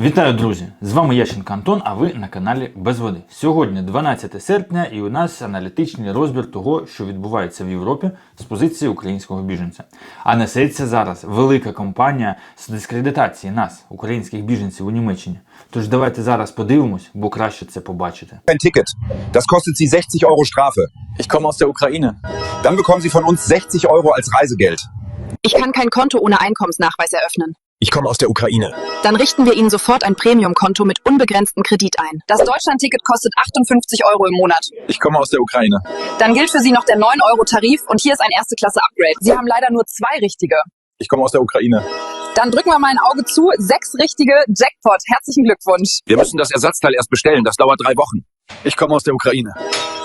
Вітаю, друзі! З вами Ященко Антон, а ви на каналі Без води. Сьогодні 12 серпня, і у нас аналітичний розбір того, що відбувається в Європі з позиції українського біженця. А несеться зараз велика кампанія з дискредитації нас, українських біженців у Німеччині. Тож давайте зараз подивимось, бо краще це побачити. ein Ticket. Das kostet Sie 60 Euro Strafe. Ich komme aus der Ukraine. Dann bekommen Sie von uns 60 Euro als Reisegeld. Ich kann kein Konto ohne Einkommensnachweis eröffnen. Ich komme aus der Ukraine. Dann richten wir Ihnen sofort ein Premium-Konto mit unbegrenztem Kredit ein. Das Deutschland-Ticket kostet 58 Euro im Monat. Ich komme aus der Ukraine. Dann gilt für Sie noch der 9-Euro-Tarif und hier ist ein Erste-Klasse-Upgrade. Sie haben leider nur zwei richtige. Ich komme aus der Ukraine. Dann drücken wir mal ein Auge zu. Sechs richtige Jackpot. Herzlichen Glückwunsch. Wir müssen das Ersatzteil erst bestellen. Das dauert drei Wochen. Ich komme aus der Ukraine.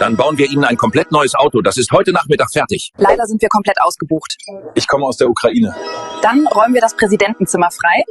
Dann bauen wir Ihnen ein komplett neues Auto. Das ist heute Nachmittag fertig. Leider sind wir komplett ausgebucht. Ich komme aus der Ukraine. Dann räumen wir das Präsidentenzimmer frei.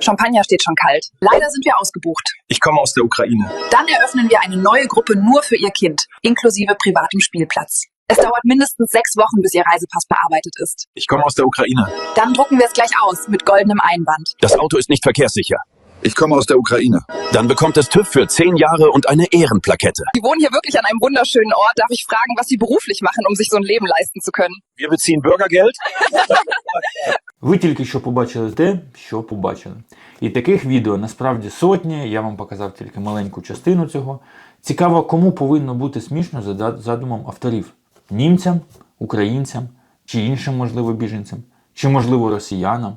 Champagner steht schon kalt. Leider sind wir ausgebucht. Ich komme aus der Ukraine. Dann eröffnen wir eine neue Gruppe nur für Ihr Kind, inklusive privatem Spielplatz. Es dauert mindestens sechs Wochen, bis Ihr Reisepass bearbeitet ist. Ich komme aus der Ukraine. Dann drucken wir es gleich aus mit goldenem Einband. Das Auto ist nicht verkehrssicher. Ich komme aus der Ukraine. Dann bekommt es TÜV für zehn Jahre und eine Ehrenplakette. Sie wohnen hier wirklich an einem wunderschönen Ort. Darf ich fragen, was Sie beruflich machen, um sich so ein Leben leisten zu können? Wir beziehen Bürgergeld. Ви тільки що побачили те, що побачили. І таких відео насправді сотні. Я вам показав тільки маленьку частину цього. Цікаво, кому повинно бути смішно за задумом авторів: німцям, українцям чи іншим, можливо, біженцям, чи, можливо, росіянам.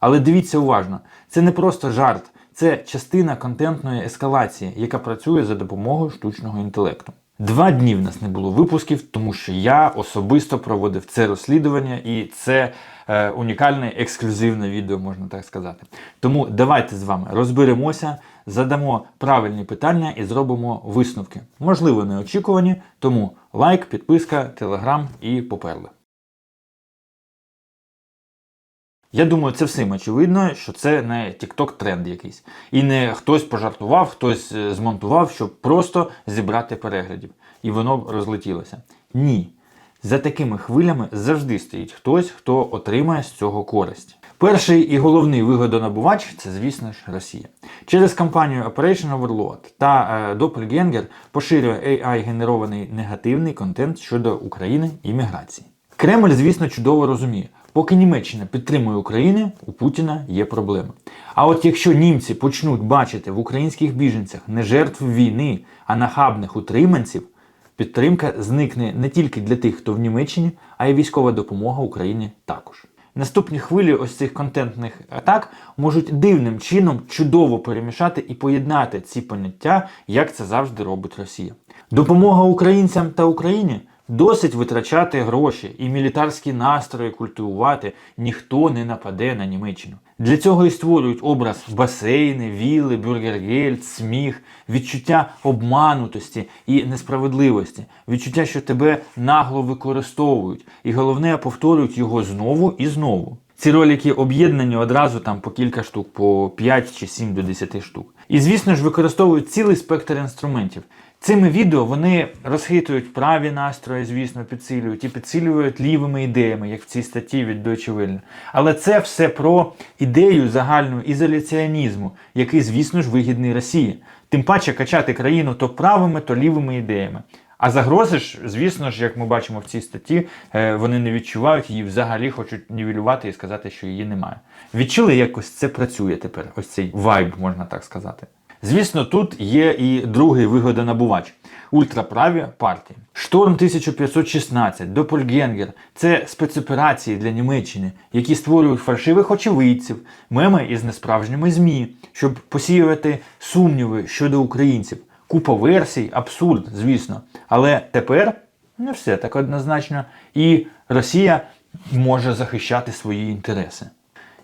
Але дивіться уважно, це не просто жарт, це частина контентної ескалації, яка працює за допомогою штучного інтелекту. Два дні в нас не було випусків, тому що я особисто проводив це розслідування, і це е, унікальне ексклюзивне відео, можна так сказати. Тому давайте з вами розберемося, задамо правильні питання і зробимо висновки. Можливо, неочікувані, тому лайк, підписка, телеграм і поперли. Я думаю, це всім очевидно, що це не TikTok тренд якийсь. І не хтось пожартував, хтось е, змонтував, щоб просто зібрати переглядів. І воно розлетілося. Ні. За такими хвилями завжди стоїть хтось, хто отримає з цього користь. Перший і головний вигодонабувач це, звісно ж, Росія. Через кампанію Operation Overlord та е, Doppelganger поширює AI-генерований негативний контент щодо України і міграції. Кремль, звісно, чудово розуміє, поки Німеччина підтримує Україну, у Путіна є проблеми. А от якщо німці почнуть бачити в українських біженцях не жертв війни, а нахабних утриманців, підтримка зникне не тільки для тих, хто в Німеччині, а й військова допомога Україні також. Наступні хвилі ось цих контентних атак можуть дивним чином чудово перемішати і поєднати ці поняття, як це завжди робить Росія. Допомога українцям та Україні досить витрачати гроші і мілітарські настрої культивувати, ніхто не нападе на Німеччину. Для цього і створюють образ басейни, віли, бюргергельд, сміх, відчуття обманутості і несправедливості, відчуття, що тебе нагло використовують, і головне повторюють його знову і знову. Ці ролики об'єднані одразу там по кілька штук, по 5 чи 7 до 10 штук. І звісно ж використовують цілий спектр інструментів. Цими відео вони розхитують праві настрої, звісно, підсилюють і підсилюють лівими ідеями, як в цій статті від Deutsche. Але це все про ідею загального ізоляціонізму, який, звісно ж, вигідний Росії. Тим паче качати країну то правими, то лівими ідеями. А загрози ж, звісно ж, як ми бачимо в цій статті, е, вони не відчувають її, взагалі хочуть нівелювати і сказати, що її немає. Відчули, якось це працює тепер, ось цей вайб, можна так сказати. Звісно, тут є і другий вигодонабувач ультраправі партії. Шторм 1516, Допольгенгер це спецоперації для Німеччини, які створюють фальшивих очевидців, меми із несправжніми ЗМІ, щоб посіювати сумніви щодо українців. Купа версій, абсурд, звісно. Але тепер не все так однозначно, і Росія може захищати свої інтереси.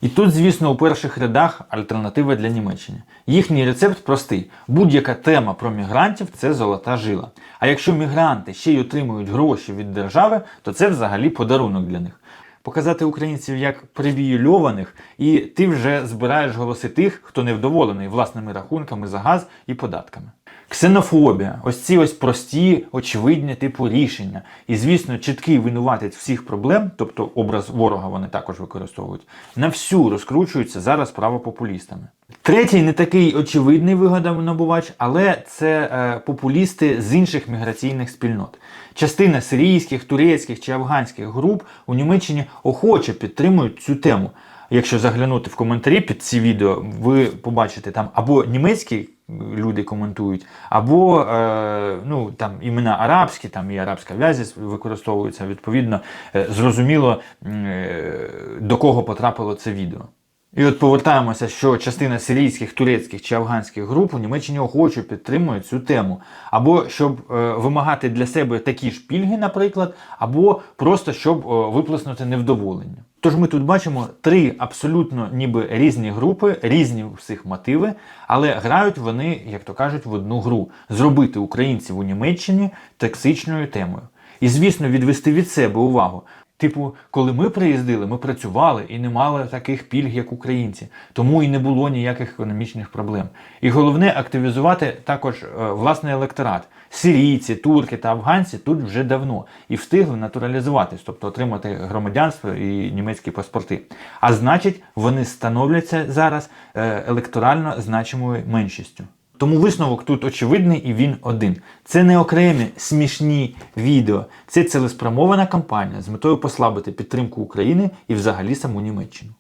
І тут, звісно, у перших рядах альтернатива для Німеччини. Їхній рецепт простий: будь-яка тема про мігрантів це золота жила. А якщо мігранти ще й отримують гроші від держави, то це взагалі подарунок для них. Показати українців як привілейованих, і ти вже збираєш голоси тих, хто невдоволений власними рахунками за газ і податками. Ксенофобія, ось ці ось прості, очевидні типу рішення. І, звісно, чіткий винуватець всіх проблем, тобто образ ворога вони також використовують, на всю розкручуються зараз правопопулістами. Третій не такий очевидний вигодонабувач, але це е, популісти з інших міграційних спільнот. Частина сирійських, турецьких чи афганських груп у Німеччині охоче підтримують цю тему. Якщо заглянути в коментарі під ці відео, ви побачите там або німецькі люди коментують, або е, ну, там імена арабські, там і арабська в'язі використовується Відповідно, е, зрозуміло, е, до кого потрапило це відео. І от повертаємося, що частина сирійських, турецьких чи афганських груп у Німеччині охоче підтримує цю тему. Або щоб е, вимагати для себе такі ж пільги, наприклад, або просто щоб е, виплеснути невдоволення. Тож ми тут бачимо три абсолютно ніби різні групи, різні всіх мотиви, але грають вони, як то кажуть, в одну гру зробити українців у Німеччині токсичною темою. І, звісно, відвести від себе увагу. Типу, коли ми приїздили, ми працювали і не мали таких пільг, як українці, тому і не було ніяких економічних проблем. І головне активізувати також е, власний електорат. Сирійці, турки та афганці тут вже давно і встигли натуралізуватись, тобто отримати громадянство і німецькі паспорти. А значить, вони становляться зараз е, електорально значимою меншістю. Тому висновок тут очевидний і він один. Це не окремі смішні відео, це цілеспрямована кампанія з метою послабити підтримку України і взагалі саму Німеччину.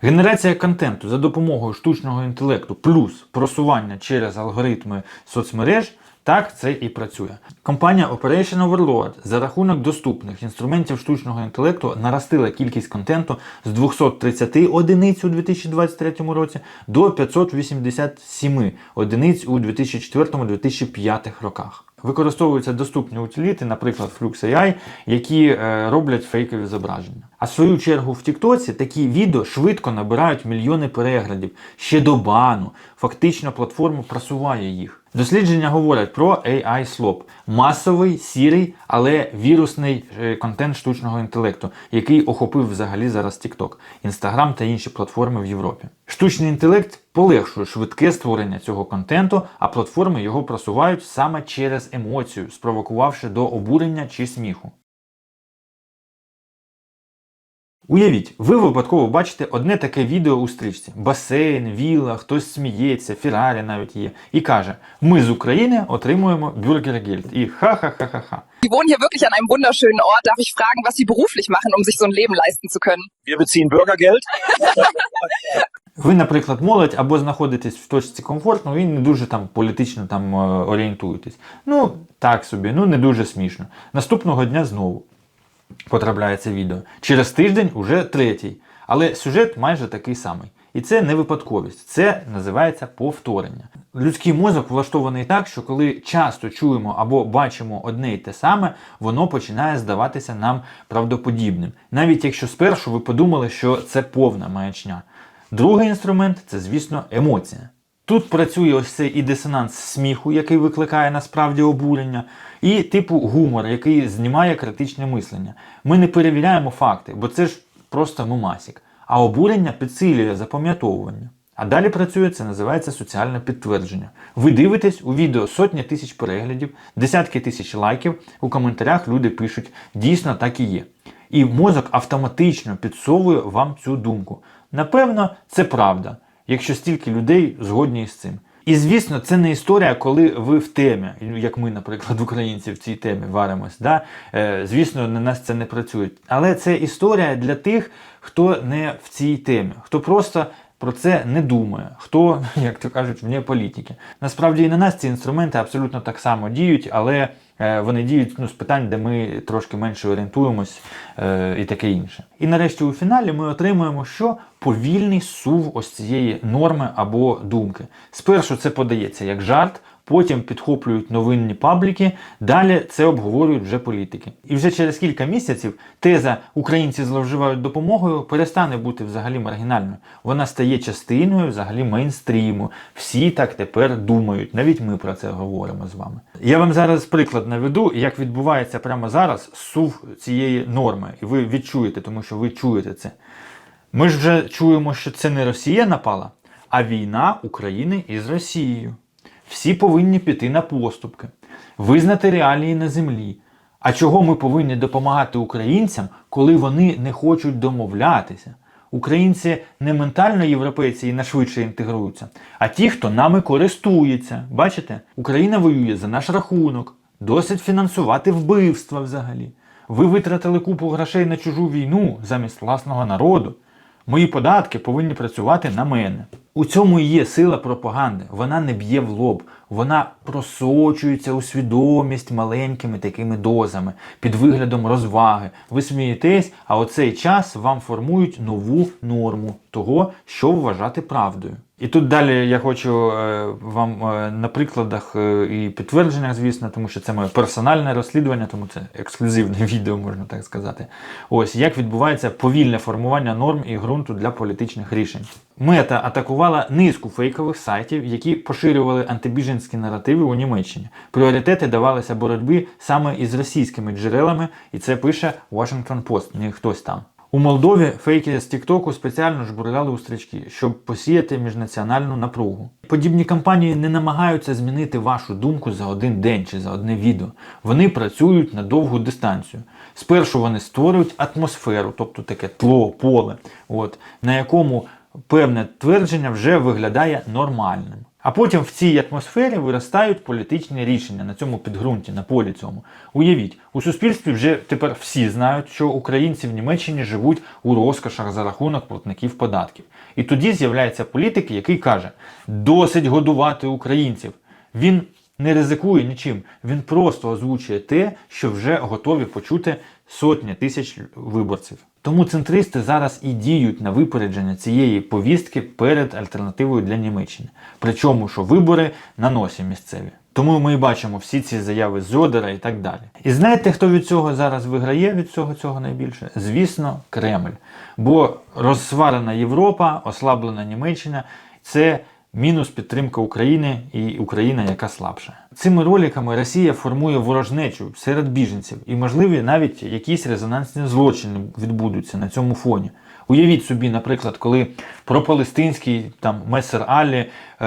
Генерація контенту за допомогою штучного інтелекту плюс просування через алгоритми соцмереж. Так це і працює. Компанія Operation Overlord за рахунок доступних інструментів штучного інтелекту наростила кількість контенту з 230 одиниць у 2023 році до 587 одиниць у 2004-2005 роках. Використовуються доступні утиліти, наприклад, FluxAI, які е, роблять фейкові зображення. А в свою чергу в Тіктоці такі відео швидко набирають мільйони переглядів ще до бану. Фактично платформа просуває їх. Дослідження говорять про AI слоп масовий, сірий, але вірусний е, контент штучного інтелекту, який охопив взагалі зараз TikTok, Instagram та інші платформи в Європі. Штучний інтелект полегшує швидке створення цього контенту, а платформи його просувають саме через емоцію, спровокувавши до обурення чи сміху. Уявіть, ви випадково бачите одне таке відео у стрічці: басейн, вілла, хтось сміється, Феррарі навіть є, і каже: Ми з України отримуємо бюргергельд. І ха-ха-ха-ха-ха. Sie wohnen hier wirklich an einem wunderschönen Ort. Darf ich fragen, was Sie beruflich machen, um sich so ein Leben leisten zu können? Wir beziehen Bürgergeld. Ви, наприклад, молодь або знаходитесь в точці комфортно і не дуже там політично там е, орієнтуєтесь. Ну, так собі, ну не дуже смішно. Наступного дня знову потрапляє це відео. Через тиждень уже третій. Але сюжет майже такий самий. І це не випадковість, це називається повторення. Людський мозок влаштований так, що коли часто чуємо або бачимо одне й те саме, воно починає здаватися нам правдоподібним. Навіть якщо спершу ви подумали, що це повна маячня. Другий інструмент це, звісно, емоція. Тут працює ось цей і дисонанс сміху, який викликає насправді обурення, і типу гумор, який знімає критичне мислення. Ми не перевіряємо факти, бо це ж просто мумасік. А обурення підсилює запам'ятовування. А далі працює це називається соціальне підтвердження. Ви дивитесь у відео сотні тисяч переглядів, десятки тисяч лайків. У коментарях люди пишуть, дійсно так і є. І мозок автоматично підсовує вам цю думку. Напевно, це правда, якщо стільки людей згодні з цим. І звісно, це не історія, коли ви в темі, як ми, наприклад, українці в цій темі варимось. Да? Е, звісно, на нас це не працює. Але це історія для тих, хто не в цій темі, хто просто про це не думає, хто, як то кажуть, вне політики. Насправді і на нас ці інструменти абсолютно так само діють, але е, вони діють ну, з питань, де ми трошки менше орієнтуємось е, і таке інше. І нарешті у фіналі ми отримуємо, що повільний сув ось цієї норми або думки. Спершу це подається як жарт. Потім підхоплюють новинні пабліки, далі це обговорюють вже політики. І вже через кілька місяців теза Українці зловживають допомогою перестане бути взагалі маргінальною. Вона стає частиною взагалі мейнстріму. Всі так тепер думають. Навіть ми про це говоримо з вами. Я вам зараз приклад наведу, як відбувається прямо зараз сув цієї норми, і ви відчуєте, тому що ви чуєте це. Ми ж вже чуємо, що це не Росія напала, а війна України із Росією. Всі повинні піти на поступки, визнати реалії на землі. А чого ми повинні допомагати українцям, коли вони не хочуть домовлятися? Українці не ментально європейці і нашвидше інтегруються, а ті, хто нами користується. Бачите, Україна воює за наш рахунок, досить фінансувати вбивства взагалі. Ви витратили купу грошей на чужу війну замість власного народу. Мої податки повинні працювати на мене. У цьому і є сила пропаганди. Вона не б'є в лоб, вона просочується у свідомість маленькими такими дозами під виглядом розваги. Ви смієтесь, а оцей час вам формують нову норму того, що вважати правдою. І тут далі я хочу е, вам е, на прикладах е, і підтвердженнях, звісно, тому що це моє персональне розслідування, тому це ексклюзивне відео, можна так сказати. Ось як відбувається повільне формування норм і ґрунту для політичних рішень. Мета атакувала низку фейкових сайтів, які поширювали антибіженські наративи у Німеччині. Пріоритети давалися боротьбі саме із російськими джерелами, і це пише Washington Post, не хтось там. У Молдові фейки з Тіктоку спеціально жбурляли у стрічки, щоб посіяти міжнаціональну напругу. Подібні кампанії не намагаються змінити вашу думку за один день чи за одне відео. Вони працюють на довгу дистанцію. Спершу вони створюють атмосферу, тобто таке тло, поле, от, на якому певне твердження вже виглядає нормальним. А потім в цій атмосфері виростають політичні рішення на цьому підґрунті, на полі цьому. Уявіть, у суспільстві вже тепер всі знають, що українці в Німеччині живуть у розкошах за рахунок платників податків. І тоді з'являється політик, який каже: досить годувати українців. Він не ризикує нічим, він просто озвучує те, що вже готові почути сотні тисяч виборців. Тому центристи зараз і діють на випередження цієї повістки перед альтернативою для Німеччини. Причому, що вибори на носі місцеві. Тому ми і бачимо всі ці заяви Зодера і так далі. І знаєте, хто від цього зараз виграє від цього цього найбільше? Звісно, Кремль. Бо розсварена Європа, ослаблена Німеччина це мінус підтримка України і Україна, яка слабша. Цими роликами Росія формує ворожнечу серед біженців, і можливі навіть якісь резонансні злочини відбудуться на цьому фоні. Уявіть собі, наприклад, коли пропалестинський там Месер Алі е,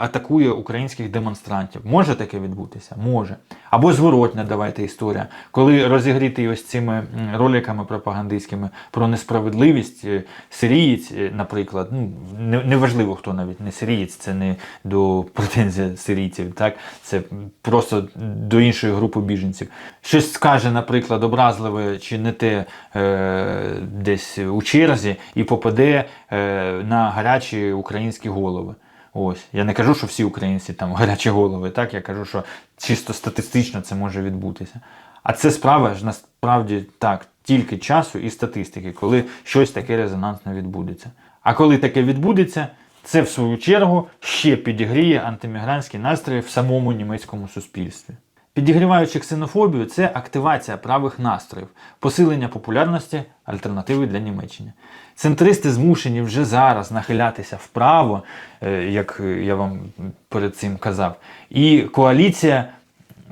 атакує українських демонстрантів. Може таке відбутися? Може. Або зворотня, давайте історія. Коли розігріти ось цими роликами пропагандистськими про несправедливість, е, сирієць, е, наприклад, ну не- неважливо, хто навіть не сирієць, це не до претензій сирійців, так це просто до іншої групи біженців. Щось скаже, наприклад, образливе чи не те е, десь у черзі і попаде е, на гарячі українські голови. Ось я не кажу, що всі українці там гарячі голови. Так я кажу, що чисто статистично це може відбутися. А це справа ж насправді так, тільки часу і статистики, коли щось таке резонансне відбудеться. А коли таке відбудеться, це в свою чергу ще підігріє антимігрантські настрої в самому німецькому суспільстві. Підігріваючи ксенофобію, це активація правих настроїв, посилення популярності альтернативи для Німеччини. Центристи змушені вже зараз нахилятися вправо, е, як я вам перед цим казав. І коаліція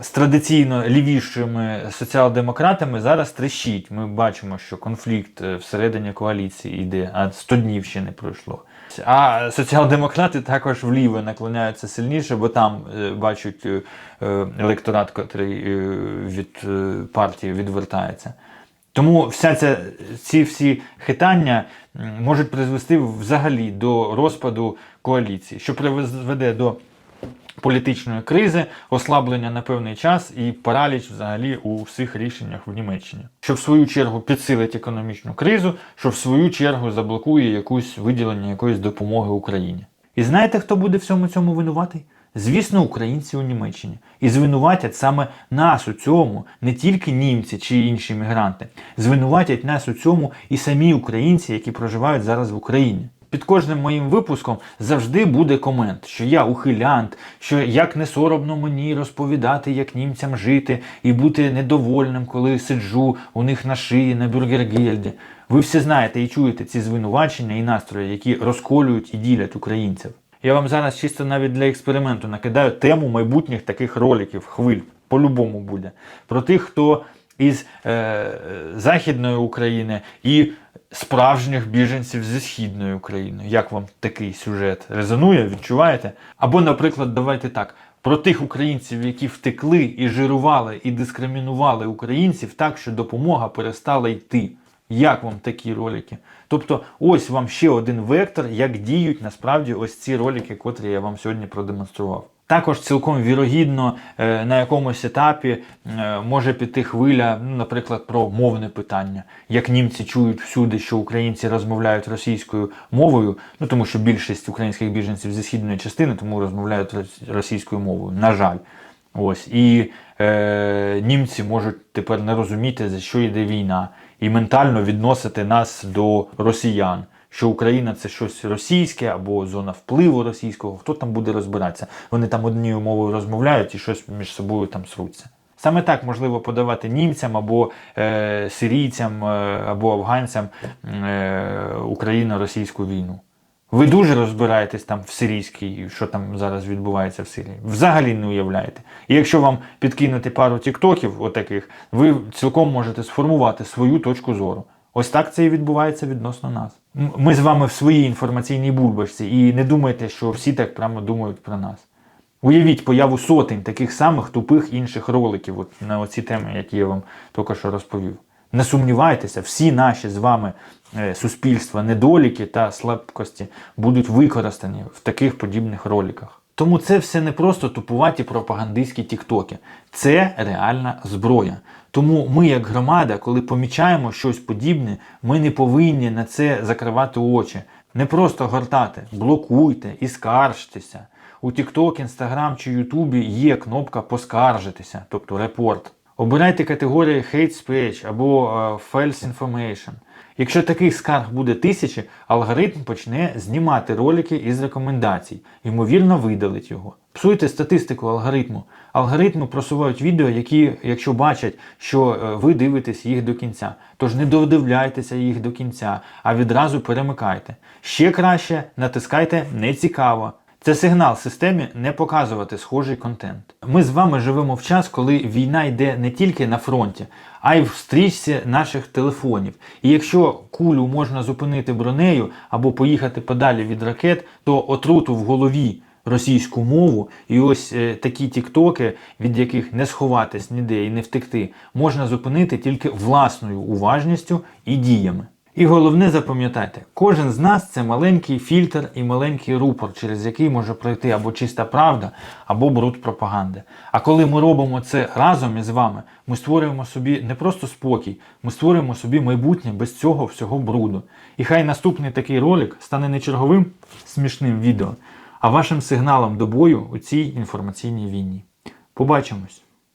з традиційно лівішими соціал-демократами зараз трещить. Ми бачимо, що конфлікт е, всередині коаліції йде, а 100 днів ще не пройшло. А соціал-демократи також вліво наклоняються сильніше, бо там е, бачать електорат, який від партії відвертається. Тому вся ця, ці всі хитання можуть призвести взагалі до розпаду коаліції, що приведе до політичної кризи, ослаблення на певний час і параліч взагалі у всіх рішеннях в Німеччині, що в свою чергу підсилить економічну кризу, що в свою чергу заблокує якусь виділення якоїсь допомоги Україні. І знаєте, хто буде всьому цьому винуватий? Звісно, українці у Німеччині. І звинуватять саме нас у цьому, не тільки німці чи інші мігранти. Звинуватять нас у цьому і самі українці, які проживають зараз в Україні. Під кожним моїм випуском завжди буде комент, що я ухилянт, що як не соромно мені розповідати, як німцям жити, і бути недовольним, коли сиджу у них на шиї на бюргергельді. Ви всі знаєте і чуєте ці звинувачення і настрої, які розколюють і ділять українців. Я вам зараз чисто навіть для експерименту накидаю тему майбутніх таких роликів, хвиль. По-любому буде. Про тих, хто із е, Західної України і справжніх біженців зі Східної України. Як вам такий сюжет резонує? Відчуваєте? Або, наприклад, давайте так. Про тих українців, які втекли і жирували і дискримінували українців так, що допомога перестала йти. Як вам такі ролики? Тобто, ось вам ще один вектор, як діють насправді ось ці ролики, котрі я вам сьогодні продемонстрував. Також цілком вірогідно е, на якомусь етапі е, може піти хвиля, ну, наприклад, про мовне питання. Як німці чують всюди, що українці розмовляють російською мовою, ну тому що більшість українських біженців зі східної частини тому розмовляють рос- російською мовою. На жаль. Ось і е, німці можуть тепер не розуміти, за що йде війна, і ментально відносити нас до росіян, що Україна це щось російське або зона впливу російського. Хто там буде розбиратися? Вони там однією мовою розмовляють і щось між собою там сруться. Саме так можливо подавати німцям або е, сирійцям, е, або афганцям е, Україно-російську війну. Ви дуже розбираєтесь там в сирійській, що там зараз відбувається в Сирії. Взагалі не уявляєте. І якщо вам підкинути пару тіктоків, отаких, ви цілком можете сформувати свою точку зору. Ось так це і відбувається відносно нас. Ми з вами в своїй інформаційній бульбашці, і не думайте, що всі так прямо думають про нас. Уявіть появу сотень таких самих тупих інших роликів от, на оці теми, які я вам тільки що розповів. Не сумнівайтеся, всі наші з вами е, суспільства, недоліки та слабкості будуть використані в таких подібних роликах. Тому це все не просто тупуваті пропагандистські тіктоки, це реальна зброя. Тому ми, як громада, коли помічаємо щось подібне, ми не повинні на це закривати очі. Не просто гортати, блокуйте і скаржтеся. У TikTok, Instagram чи Ютубі є кнопка поскаржитися, тобто репорт. Обирайте категорії Hate Speech або е, False Information. Якщо таких скарг буде тисячі, алгоритм почне знімати ролики із рекомендацій, ймовірно, видалить його. Псуйте статистику алгоритму. Алгоритми просувають відео, які, якщо бачать, що е, ви дивитесь їх до кінця. Тож не додивляйтеся їх до кінця, а відразу перемикайте. Ще краще натискайте не цікаво. Це сигнал системі не показувати схожий контент. Ми з вами живемо в час, коли війна йде не тільки на фронті, а й в стрічці наших телефонів. І якщо кулю можна зупинити бронею або поїхати подалі від ракет, то отруту в голові російську мову і ось е, такі тіктоки, від яких не сховатись ніде і не втекти, можна зупинити тільки власною уважністю і діями. І головне запам'ятайте, кожен з нас це маленький фільтр і маленький рупор, через який може пройти або чиста правда, або бруд пропаганди. А коли ми робимо це разом із вами, ми створюємо собі не просто спокій, ми створюємо собі майбутнє без цього всього бруду. І хай наступний такий ролик стане не черговим смішним відео, а вашим сигналом до бою у цій інформаційній війні. Побачимось!